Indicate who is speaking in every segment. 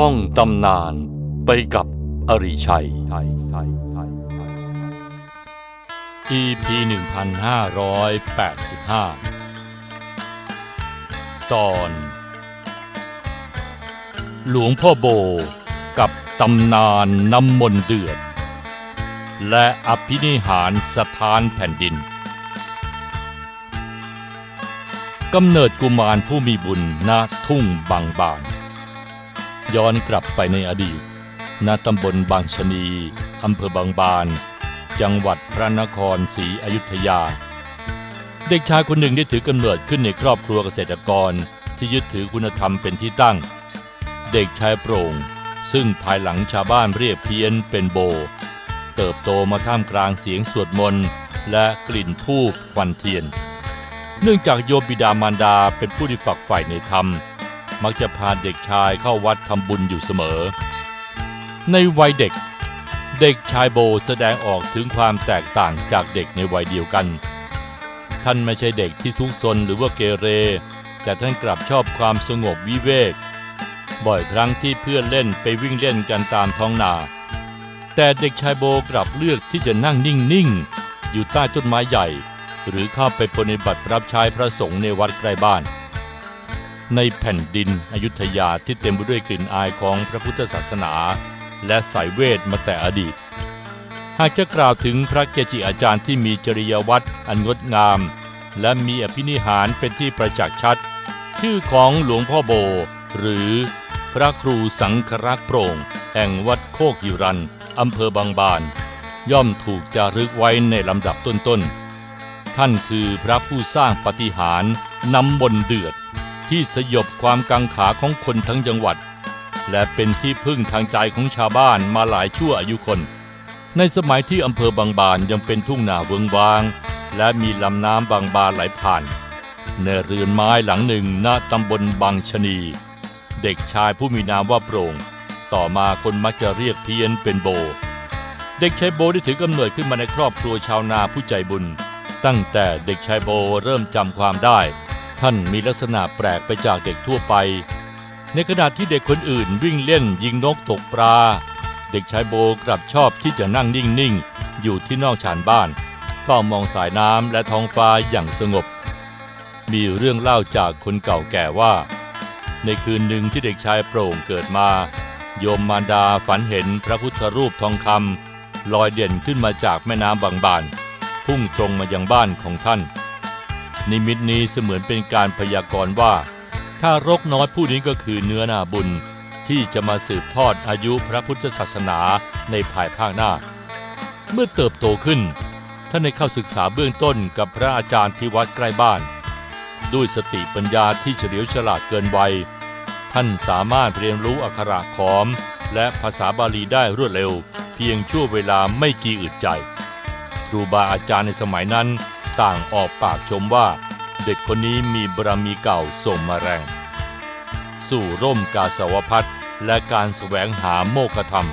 Speaker 1: ท่องตำนานไปกับอริชัย EP 1585 ตอน หลวงพ่อโบกับตำนานน้ำมนต์เดือด และอภินิหารสถานแผ่นดินกำเนิดกุมารผู้มีบุญณทุ่งบางบาน ย้อนกลับไปในอดีต ณ ตำบลบางชะนี อำเภอบางบาน จังหวัดพระนครศรีอยุธยา เด็กชายคนหนึ่งได้ถือกำเนิดขึ้นในครอบครัวเกษตรกรที่ยึดถือคุณธรรมเป็นที่ตั้ง เด็กชายโปร่ง ซึ่งภายหลังชาวบ้านเรียกเพี้ยนเป็นโบ เติบโตมาท่ามกลางเสียงสวดมนต์และกลิ่นธูปควันเทียน เนื่องจากโยมบิดามารดาเป็นผู้ที่ฝักใฝ่ในธรรม มักจะพาเด็กชายเข้าวัดทำบุญอยู่เสมอ ในวัยเด็ก เด็กชายโบแสดงออกถึงความแตกต่างจากเด็กในวัยเดียวกัน ท่านไม่ใช่เด็กที่ซุกซนหรือว่าเกเร แต่ท่านกลับชอบความสงบวิเวก บ่อยครั้งที่เพื่อนเล่นไปวิ่งเล่นกันตามท้องนา แต่เด็กชายโบกลับเลือกที่จะนั่งนิ่งๆ อยู่ใต้ต้นไม้ใหญ่ หรือเข้าไปปฏิบัติรับใช้พระสงฆ์ในวัดใกล้บ้าน ในแผ่นดินอยุธยาที่เต็มไปด้วยกลิ่นอายของพระพุทธศาสนา และสายเวทมาแต่อดีต หากจะกล่าวถึงพระเกจิอาจารย์ที่มีจริยวัตรอันงดงาม และมีอภินิหารเป็นที่ประจักษ์ชัด ชื่อของหลวงพ่อโบ หรือพระครูสังครักษ์โปร่ง แห่งวัดโคกหิรันอำเภอบางบาน ย่อมถูกจารึกไว้ในลำดับต้นๆ ท่านคือพระผู้สร้างปฏิหารนำบนเดือด ที่สยบความกังขาของคนทั้งจังหวัด และเป็นที่พึ่งทางใจของชาวบ้านมาหลายชั่วอายุคน ในสมัยที่อำเภอบางบานยังเป็นทุ่งนาเวงวาง และมีลำน้ำบางบานไหลผ่าน ในเรือนไม้หลังหนึ่งณตำบลบางชนี เด็กชายผู้มีนามว่าโปร่ง ต่อมาคนมักจะเรียกเพี้ยนเป็นโบ เด็กชายโบได้ถือกำเนิดขึ้นมาในครอบครัวชาวนาผู้ใจบุญ ตั้งแต่เด็กชายโบเริ่มจำความได้ ท่านมีลักษณะแปลกไปจากเด็กทั่วไป ในขณะที่เด็กคนอื่นวิ่งเล่นยิงนกตกปลา เด็กชายโบกลับชอบที่จะนั่งนิ่ง ๆ อยู่ที่นอกชานบ้านเฝ้ามองสายน้ำและท้องฟ้าอย่างสงบ มีเรื่องเล่าจากคนเก่าแก่ว่า ในคืนหนึ่งที่เด็กชายโปร่งเกิดมา โยมมารดาฝันเห็นพระพุทธรูปทองคำลอยเด่นขึ้นมาจากแม่น้ำบางบาน พุ่งตรงมายังบ้านของท่าน นิมิตนี้เสมือนเป็นการพยากรณ์ว่า ถ้ารกน้อยผู้นี้ก็คือเนื้อนาบุญที่จะมาสืบทอดอายุพระพุทธศาสนาในภายภาคหน้า เมื่อเติบโตขึ้น ท่านได้เข้าศึกษาเบื้องต้นกับพระอาจารย์ที่วัดใกล้บ้าน ด้วยสติปัญญาที่เฉลียวฉลาดเกินวัย ท่านสามารถเรียนรู้อักขระขอม และภาษาบาลีได้รวดเร็ว เพียงชั่วเวลาไม่กี่อึดใจ ครูบาอาจารย์ในสมัยนั้น ต่างออกปากชมว่า เด็กคนนี้มีบารมีเก่าส่งมาแรง สู่ร่มกาสาวพัฒและการแสวงหาโมกธรรม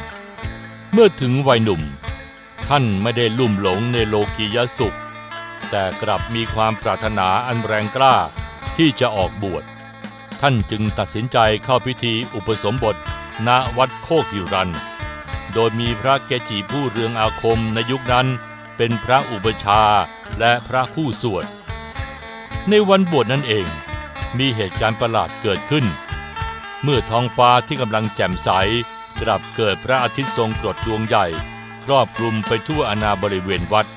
Speaker 1: เมื่อถึงวัยหนุ่ม ท่านไม่ได้ลุ่มหลงในโลกียสุข แต่กลับมีความปรารถนาอันแรงกล้าที่จะออกบวช ท่านจึงตัดสินใจเข้าพิธีอุปสมบทณวัดโคกหิรัน โดยมีพระเกจิผู้เรืองอาคมในยุคนั้น เป็นพระอุปชาและพระคู่สวด ในวันบวชนั่นเอง มีเหตุการณ์ประหลาดเกิดขึ้น เมื่อท้องฟ้าที่กำลังแจ่มใสกลับเกิดพระอาทิตย์ทรงกรดดวงใหญ่ ครอบคลุมไปทั่วอาณาบริเวณวัด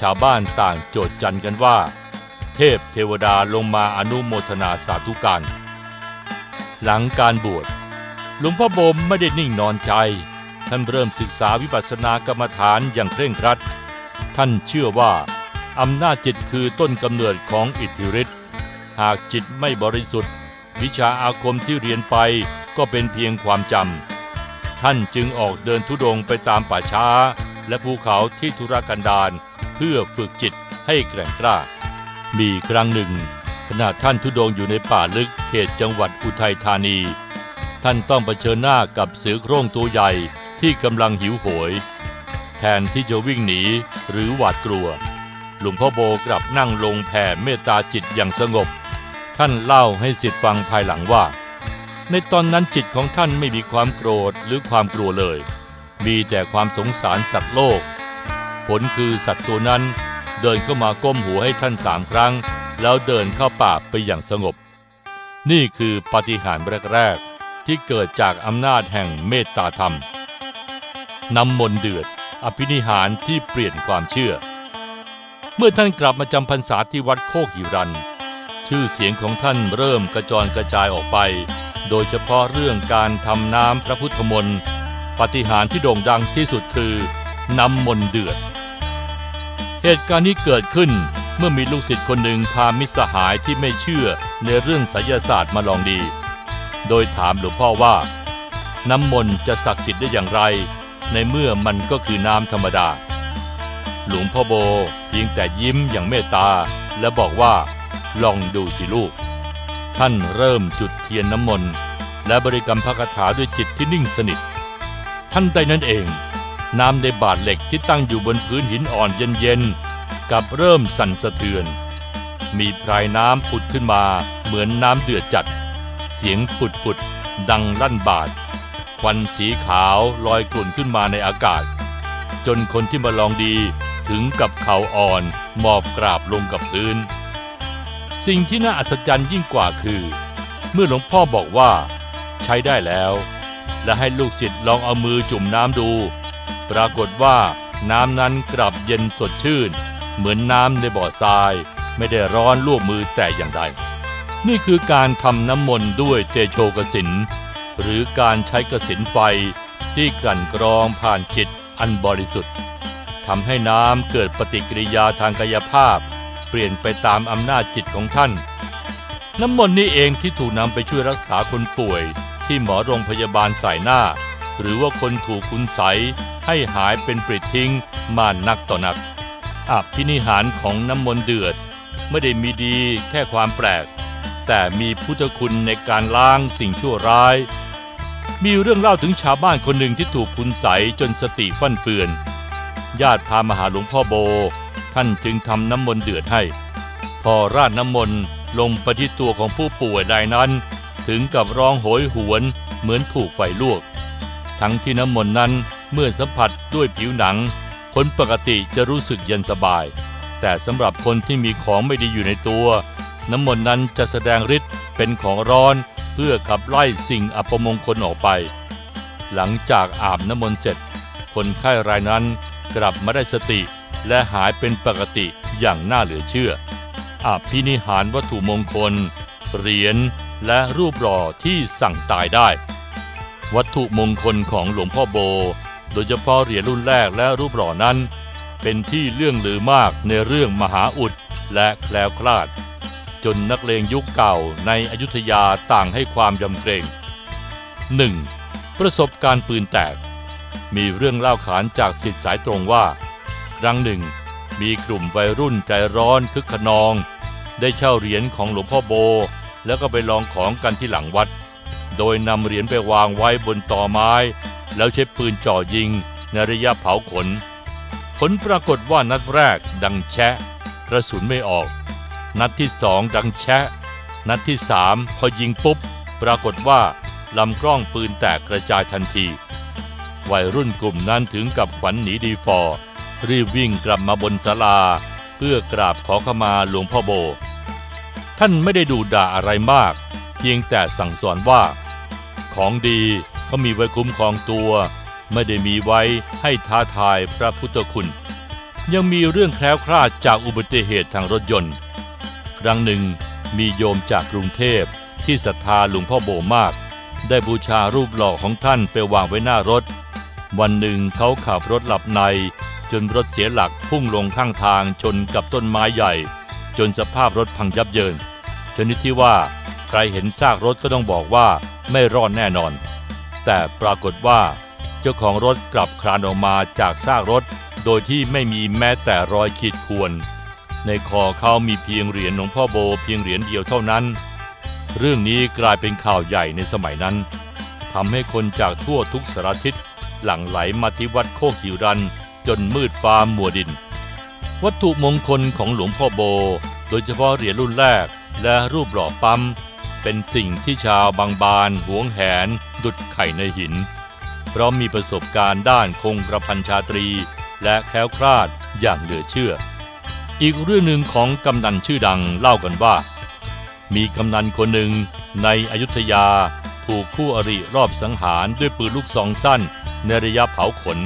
Speaker 1: ชาวบ้านต่างโจดจันกันว่า เทพเทวดาลงมาอนุโมทนาสาธุการหลังการบวชหลวงพ่อบมไม่ได้นิ่งนอนใจ ท่านเริ่มศึกษาวิปัสสนากรรมฐานอย่างเคร่งครัด ท่านเชื่อว่าอำนาจจิตคือต้นกำเนิดของอิทธิฤทธิ์หากจิตไม่บริสุทธิ์ วิชาอาคมที่เรียนไปก็เป็นเพียงความจำท่านจึงออกเดินทุดงค์ไปตามป่าช้า และภูเขาที่ธุรกันดารเพื่อฝึกจิตให้แกร่งกล้า มีครั้งหนึ่ง ขณะท่านทุดงค์อยู่ในป่าลึกเขตจังหวัดอุทัยธานี ท่านต้องเผชิญหน้ากับเสือโคร่งตัวใหญ่ที่กำลังหิวโหย แทนที่จะวิ่งหนีหรือหวาดกลัว หลวงพ่อโบกลับนั่งลงแผ่เมตตาจิตอย่างสงบ ท่านเล่าให้สิทธิ์ฟังภายหลังว่า ในตอนนั้นจิตของท่านไม่มีความโกรธหรือความกลัวเลย มีแต่ความสงสารสัตว์โลก ผลคือสัตว์ตัวนั้นเดินเข้ามาก้มหัวให้ท่านสามครั้ง แล้วเดินเข้าป่าไปอย่างสงบ นี่คือปฏิหารแรกๆที่เกิดจากอำนาจแห่งเมตตาธรรมนำมนต์เดือด อภินิหารที่เปลี่ยนความเชื่อ เมื่อท่านกลับมาจำพรรษาที่วัดโคกหิรัน ชื่อเสียงของท่านเริ่มกระจรกระจายออกไป โดยเฉพาะเรื่องการทำน้ำพระพุทธมนต์ปฏิหารที่โด่งดังที่สุดคือน้ำมนต์เดือด เหตุการณ์นี้เกิดขึ้นเมื่อมีลูกศิษย์คนหนึ่งพามิสหายที่ไม่เชื่อในเรื่องไสยศาสตร์มาลองดี โดยถามหลวงพ่อว่า น้ำมนต์จะศักดิ์สิทธิ์ได้อย่างไร ในเมื่อมันก็คือน้ำธรรมดา หลวงพ่อโบเพียงแต่ยิ้มอย่างเมตตา และบอกว่า ลองดูสิลูก ท่านเริ่มจุดเทียนน้ำมนต์และบริกรรมพระคาถาด้วยจิตที่นิ่งสนิท ท่านใดนั้นเอง น้ำในบาทเหล็กที่ตั้งอยู่บนพื้นหินอ่อนเย็นๆกับเริ่มสั่นสะเทือน มีพรายน้ำผุดขึ้นมาเหมือนน้ำเดือดจัด เสียงปุดปุดๆดังลั่นบาท ควันสีขาวลอยกลุ่นขึ้นมาในอากาศ จนคนที่มาลองดีถึงกับเข่าอ่อนหมอบกราบลงกับพื้น สิ่งที่น่าอัศจรรย์ยิ่งกว่าคือ เมื่อหลวงพ่อบอกว่า ใช้ได้แล้ว และให้ลูกศิษย์ลองเอามือจุ่มน้ำดู ปรากฏว่าน้ำนั้นกลับเย็นสดชื่น เหมือนน้ำในบ่อทราย ไม่ได้ร้อนลวกมือแต่อย่างใดนี่คือการทำน้ำมนต์ด้วยเตโชกสิน หรือการใช้กสินไฟที่กลั่นกรองผ่านจิตอันบริสุทธิ์ทำให้น้ำเกิดปฏิกิริยาทางกายภาพ เปลี่ยนไปตามอำนาจจิตของท่าน น้ำมนต์นี้เองที่ถูกนำไปช่วยรักษาคนป่วย ที่หมอโรงพยาบาลใส่หน้า หรือว่าคนถูกคุณใสให้หายเป็นปริดทิ้งมานักต่อนักอภินิหารของน้ำมนต์เดือด ไม่ได้มีดีแค่ความแปลก แต่มีพุทธคุณในการล้างสิ่งชั่วร้าย มีเรื่องเล่าถึงชาวบ้านคนหนึ่งที่ถูกคุณใสจนสติฟั่นเฟือน ญาติพามาหาหลวงพ่อโบ ท่านจึงทำน้ำมนต์เดือดให้ พอราดน้ำมนต์ลงไปที่ตัวของผู้ป่วยรายนั้น ถึงกับร้องโหยหวนเหมือนถูกไฟลวก ทั้งที่น้ำมนต์นั้นเมื่อสัมผัสด้วยผิวหนัง คนปกติจะรู้สึกเย็นสบาย แต่สำหรับคนที่มีของไม่ดีอยู่ในตัว น้ำมนต์นั้นจะแสดงฤทธิ์เป็นของร้อน พื่อขับไล่สิ่งอัปมงคลออกไป หลังจากอาบน้ำมนต์เสร็จ คนไข้รายนั้นกลับมาได้สติและหายเป็นปกติอย่างน่าเหลือเชื่ออภินิหารวัตถุมงคล เหรียญและรูปหล่อที่สั่งตายได้ วัตถุมงคลของหลวงพ่อโบ โดยเฉพาะเหรียญรุ่นแรกและรูปหล่อนั้น เป็นที่เรื่องลือมากในเรื่องมหาอุดและแคล้วคลาด จนนักเลงยุคเก่าในอยุธยาต่างให้ความยำเกรง 1. ประสบการณ์ปืนแตก มีเรื่องเล่าขานจากสิทธิสายตรงว่า ครั้งหนึ่ง มีกลุ่มวัยรุ่นใจร้อนคึกขนอง ได้เช่าเหรียญของหลวงพ่อโบ แล้วก็ไปลองของกันที่หลังวัด โดยนำเหรียญไปวางไว้บนตอไม้ แล้วใช้ปืนจ่อยิงในระยะเผาขน ผลปรากฏว่านัดแรกดังแชะกระสุนไม่ออก นัดที่สองดังแชะ นัดที่สามพอยิงปุ๊บ ปรากฏว่าลำกล้องปืนแตกกระจายทันที วัยรุ่นกลุ่มนั้นถึงกับขวัญหนีดีฟอร์รีบวิ่งกลับมาบนศาลา เพื่อกราบขอขมาหลวงพ่อโบ ท่านไม่ได้ดูด่าอะไรมาก เพียงแต่สั่งสอนว่า ของดีเขามีไว้คุ้มครองตัว ไม่ได้มีไว้ให้ท้าทายพระพุทธคุณ ยังมีเรื่องแคล้วคลาดจากอุบัติเหตุทางรถยนต์ ครั้งหนึ่งมีโยมจากกรุงเทพที่ศรัทธาหลวงพ่อโบมาก ได้บูชารูปหล่อของท่านไปวางไว้หน้ารถ วันหนึ่งเขาขับรถหลับใน จนรถเสียหลักพุ่งลงข้างทางชนกับต้นไม้ใหญ่ จนสภาพรถพังยับเยิน ชนิดที่ว่าใครเห็นซากรถก็ต้องบอกว่าไม่รอดแน่นอน แต่ปรากฏว่า เจ้าของรถกลับคลานออกมาจากซากรถ โดยที่ไม่มีแม้แต่รอยขีดข่วน ในคอเขามีเพียงเหรียญหลวงพ่อโบเพียงเหรียญเดียวเท่านั้น เรื่องนี้กลายเป็นข่าวใหญ่ในสมัยนั้นทำให้คนจากทั่วทุกสารทิศหลั่งไหลมาที่วัดโคกหิวรัน จนมืดฟ้ามัวดิน วัตถุมงคลของหลวงพ่อโบ โดยเฉพาะเหรียญรุ่นแรกและรูปหล่อปั๊ม เป็นสิ่งที่ชาวบางบานหวงแหน ดุดไข่ในหิน เพราะมีประสบการณ์ด้านคงกระพันชาตรี และแคล้วคลาดอย่างเหลือเชื่อ อีกเรื่องหนึ่งของกำนันชื่อดังเล่ากันว่า มีกำนันคนหนึ่งในอยุธยาถูกคู่อริรอบสังหารด้วยปืนลูกซองสั้นในระยะเผาขน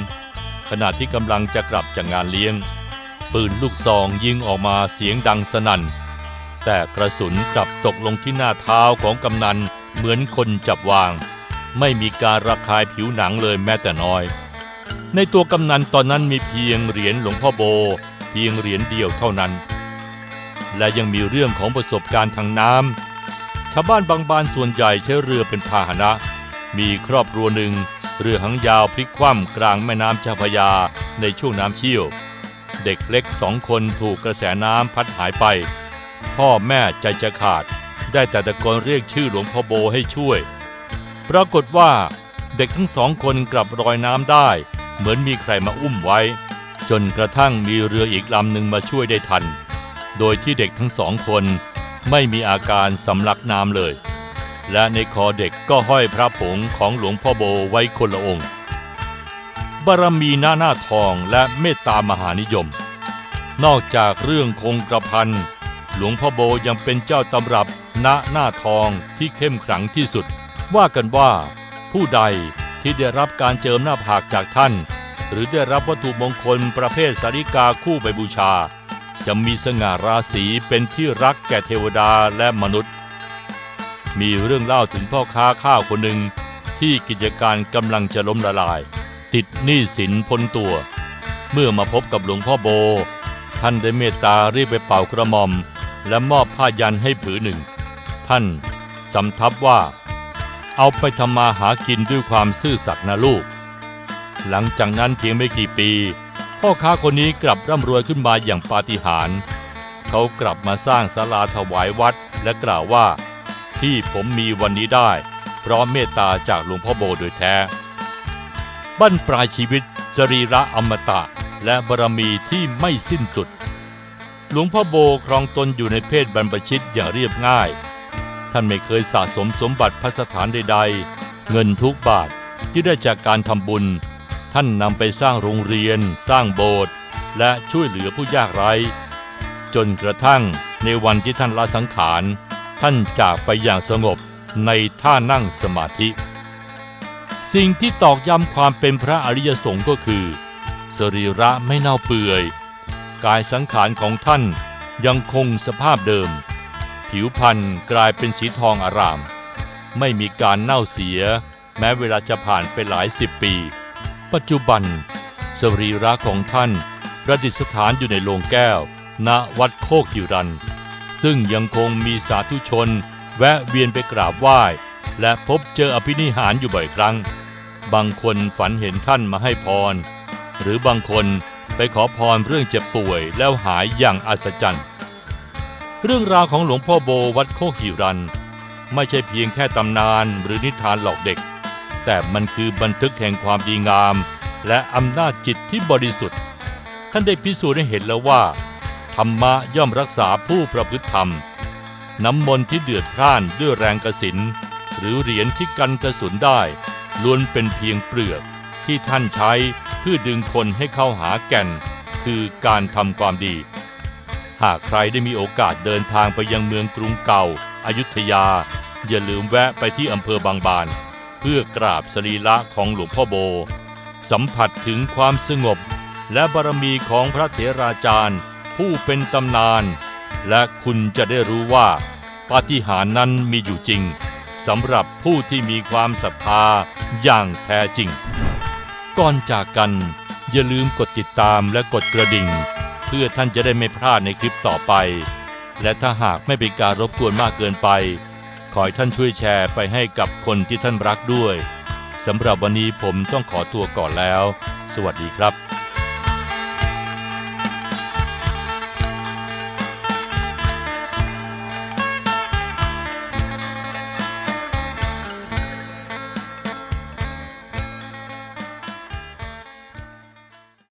Speaker 1: ขณะที่กำลังจะกลับจากงานเลี้ยง ปืนลูกซองยิงออกมาเสียงดังสนั่น แต่กระสุนกลับตกลงที่หน้าเท้าของกำนันเหมือนคนจับวาง ไม่มีการระคายผิวหนังเลยแม้แต่น้อย ในตัวกำนันตอนนั้นมีเพียงเหรียญหลวงพ่อโบ พียงเหรียญเดียวเท่านั้น และยังมีเรื่องของประสบการณ์ทางน้ำชาวบ้านบางบานส่วนใหญ่ใช้เรือเป็นพาหนะ มีครอบครัวหนึ่ง เรือหางยาวพลิกคว่ำกลางแม่น้ำเจ้าพยาในช่วงน้ำเชี่ยว เด็กเล็กสองคนถูกกระแสน้ำพัดหายไป พ่อแม่ใจจะขาด ได้แต่ตะโกนเรียกชื่อหลวงพ่อโบให้ช่วย ปรากฏว่าเด็กทั้งสองคนกลับลอยน้ำได้ เหมือนมีใครมาอุ้มไว้ จนกระทั่งมีเรืออีกลำหนึ่งมาช่วยได้ทัน โดยที่เด็กทั้งสองคนไม่มีอาการสำลักน้ำเลย และในคอเด็กก็ห้อยพระผงของหลวงพ่อโบไว้คนละองค์ บารมีหน้าหน้าทองและเมตตามหานิยม นอกจากเรื่องคงกระพันหลวงพ่อโบยังเป็นเจ้าตำรับณหน้าทองที่เข้มขลังที่สุด ว่ากันว่า ผู้ใดที่ได้รับการเจิมหน้าผากจากท่าน หรือได้รับวัตถุมงคลประเภทสาริกาคู่ไปบูชา จะมีสง่าราศีเป็นที่รักแก่เทวดาและมนุษย์ มีเรื่องเล่าถึงพ่อค้าข้าวคนหนึ่งที่กิจการกำลังจะล้มละลาย ติดหนี้สินพ้นตัว เมื่อมาพบกับหลวงพ่อโบ ท่านได้เมตตารีบไปเป่ากระหม่อม และมอบผ้ายันให้ผืนหนึ่ง ท่านสำทับว่า เอาไปทำมาหากินด้วยความซื่อสัตย์นะลูก หลังจากนั้นเพียงไม่กี่ปี พ่อค้าคนนี้กลับร่ำรวยขึ้นมาอย่างปาฏิหาริย์เขากลับมาสร้างศาลาถวายวัดและกล่าวว่า ที่ผมมีวันนี้ได้ เพราะเมตตาจากหลวงพ่อโบโดยแท้ บั้นปลายชีวิตจรีระอมตะ และบารมีที่ไม่สิ้นสุด หลวงพ่อโบครองตนอยู่ในเพศบรรพชิตอย่างเรียบง่าย ท่านไม่เคยสะสมสมบัติพัสถานใด ๆ เงินทุกบาทที่ได้จากการทำบุญ ท่านนำไปสร้างโรงเรียน สร้างโบสถ์และช่วยเหลือผู้ยากไร้ จนกระทั่งในวันที่ท่านละสังขาร ท่านจากไปอย่างสงบในท่านั่งสมาธิ สิ่งที่ตอกย้ำความเป็นพระอริยสงฆ์ก็คือ สรีระไม่เน่าเปื่อย กายสังขารของท่านยังคงสภาพเดิม ผิวพรรณกลายเป็นสีทองอาราม ไม่มีการเน่าเสีย แม้เวลาจะผ่านไปหลายสิบปี ปัจจุบัน สรีระของท่านประดิษฐานอยู่ในโลงแก้ว ณวัดโคกกิรัน ซึ่งยังคงมีสาธุชน แวะเวียนไปกราบไหว้ และพบเจออภินิหารอยู่บ่อยครั้ง บางคนฝันเห็นท่านมาให้พร หรือบางคนไปขอพรเรื่องเจ็บป่วยแล้วหายอย่างอัศจรรย์เรื่องราวของหลวงพ่อโบวัดโคกหิรัน ไม่ใช่เพียงแค่ตำนานหรือนิทานหลอกเด็ก แต่มันคือบันทึกแห่งความดีงาม และอำนาจจิตที่บริสุทธิ์ท่านได้พิสูจน์ให้เห็นแล้วว่า ธรรมะย่อมรักษาผู้ประพฤติธรรม น้ำมนต์ที่เดือดพร่านด้วยแรงกระสิน หรือเหรียญที่กันกระสุนได้ ล้วนเป็นเพียงเปลือกที่ท่านใช้เพื่อดึงคนให้เข้าหาแก่น คือการทำความดี หากใครได้มีโอกาสเดินทางไปยังเมืองกรุงเก่าอายุทยา อย่าลืมแวะไปที่อำเภอบางบาน เพื่อกราบสรีระของหลวงพ่อโบ สัมผัสถึงความสงบ และบารมีของพระเถราจารย์ ผู้เป็นตำนาน และคุณจะได้รู้ว่าปาฏิหาริย์นั้นมีอยู่จริงสำหรับผู้ที่มีความศรัทธาอย่างแท้จริง ก่อนจากกันอย่าลืมกดติดตามและกดกระดิ่ง เพื่อท่านจะได้ไม่พลาดในคลิปต่อไป และถ้าหากไม่เป็นการรบกวนมากเกินไป ขอให้ท่านช่วยแชร์ไปให้กับคนที่ท่านรักด้วยสำหรับวันนี้ผมต้องขอตัวก่อนแล้ว สวัสดีครับ